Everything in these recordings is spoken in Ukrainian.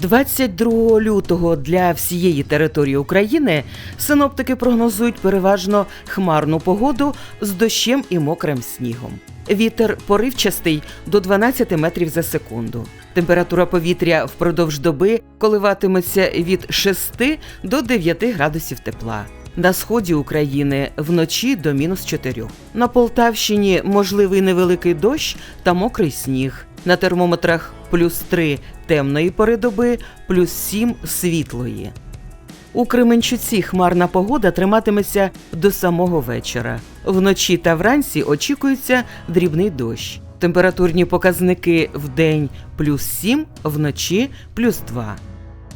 22 лютого для всієї території України синоптики прогнозують переважно хмарну погоду з дощем і мокрим снігом. Вітер поривчастий до 12 метрів за секунду. Температура повітря впродовж доби коливатиметься від 6 до 9 градусів тепла. На сході України вночі до мінус 4. На Полтавщині можливий невеликий дощ та мокрий сніг. На термометрах плюс 3 темної пори доби, плюс 7 світлої. У Кременчуці хмарна погода триматиметься до самого вечора. Вночі та вранці очікується дрібний дощ. Температурні показники в день плюс 7, вночі плюс 2.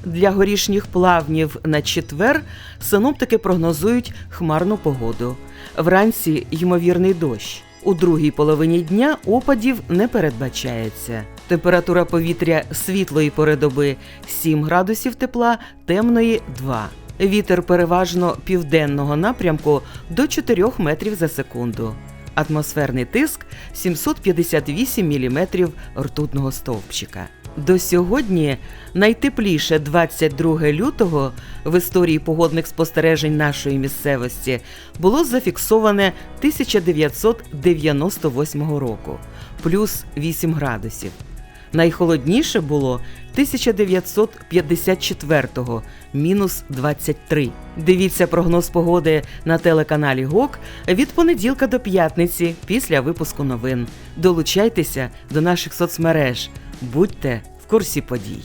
Для горішніх плавнів на четвер синоптики прогнозують хмарну погоду. Вранці ймовірний дощ. У другій половині дня опадів не передбачається. Температура повітря світлої пори доби 7 градусів тепла, темної 2. Вітер переважно південного напрямку до 4 метрів за секунду. Атмосферний тиск 758 мм ртутного стовпчика. До сьогодні найтепліше 22 лютого в історії погодних спостережень нашої місцевості було зафіксоване 1998 року плюс 8 градусів. Найхолодніше було 1954-го мінус 23. Дивіться прогноз погоди на телеканалі ГОК від понеділка до п'ятниці після випуску новин. Долучайтеся до наших соцмереж. Будьте в курсі подій.